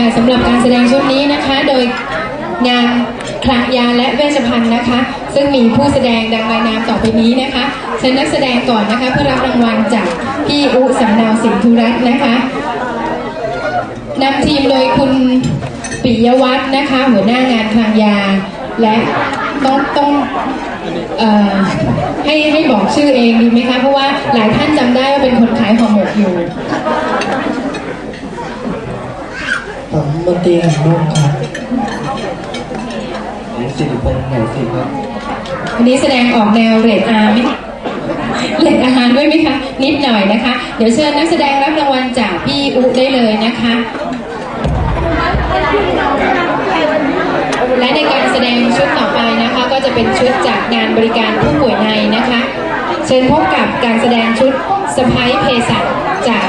ค่ะสำหรับการแสดงชุดนี้นะคะ โดยงานคลังยาและเวชภัณฑ์นะคะ ซึ่งมีผู้แสดงดังรายนามต่อไปนี้นะคะเชิญนักแสดงก่อนนะคะ เพื่อรับรางวัลจากพี่อุสำนาวสิงห์ธุรัตน์นะคะนำทีมโดยคุณปิยวัฒน์นะคะ หัวหน้างานคลังยา และต้องต้องให้ให้บอกชื่อเองดีไหมคะ เพราะว่าหลายท่านจำได้ว่าเป็นคนขายห่อหมกอยู่ ผมม นตรีแห่งนุ่มครับผมสิริพงษ์ไหนสิครับวันนี้แสดงออกแนวเรดอาร์ไหมเรดอาร์ด้วยไหมคะนิดหน่อยนะคะ เดี๋ยวเชิญนักแสดงรับรางวัลจากพี่อุได้เลยนะคะและในการแสดงชุดต่อไปนะคะ ก็จะเป็นชุดจากงานบริการผู้ป่วยในนะคะ เชิญพบกับการแสดงชุดสไปเภสัชจาก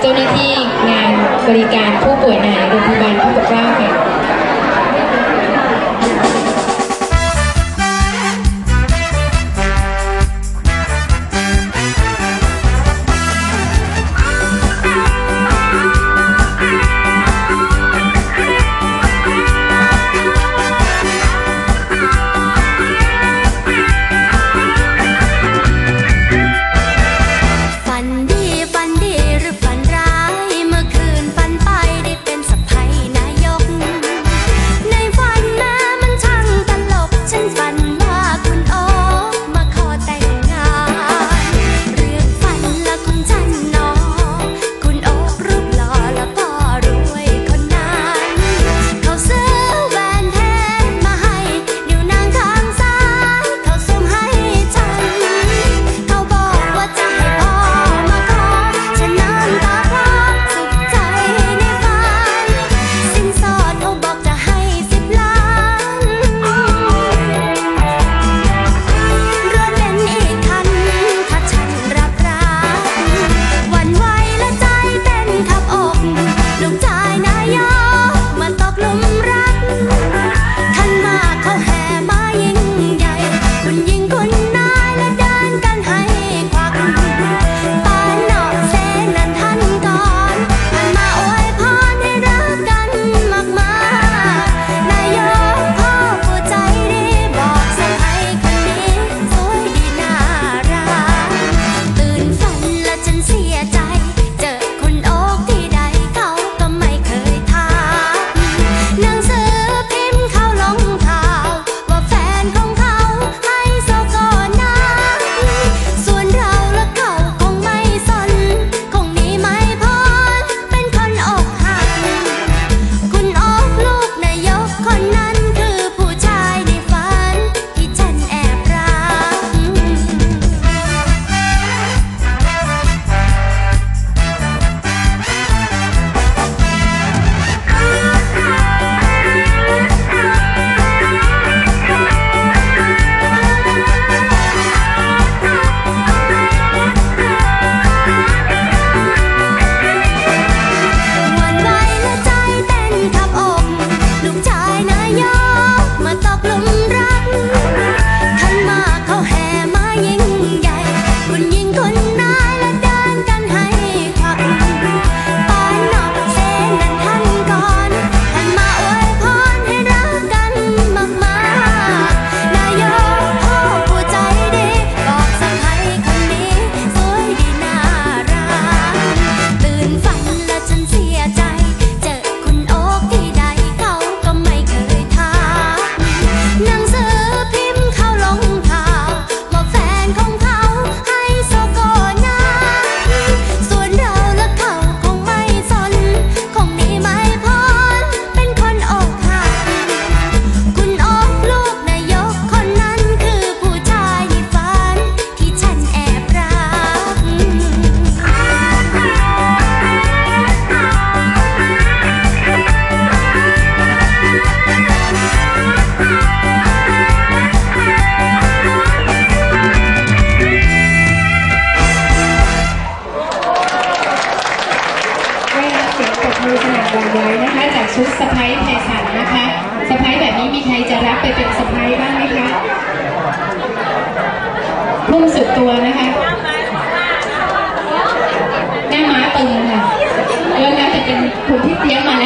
เจ้าหน้าที่งาน บริการผู้ป่วยในโรงพยาบาลพระปกเกล้าค่ะ ไว้นะคะ จากชุดสไปซ์เพสันนะคะสไปซ์แบบนี้มีใครจะรับไปเป็นสไปซ์บ้างไหมคะพุ่งสุดตัวนะคะหน้าม้าตึงค่ะแล้วแล้วแต่เป็นคนที่เตรียมมาแล้ว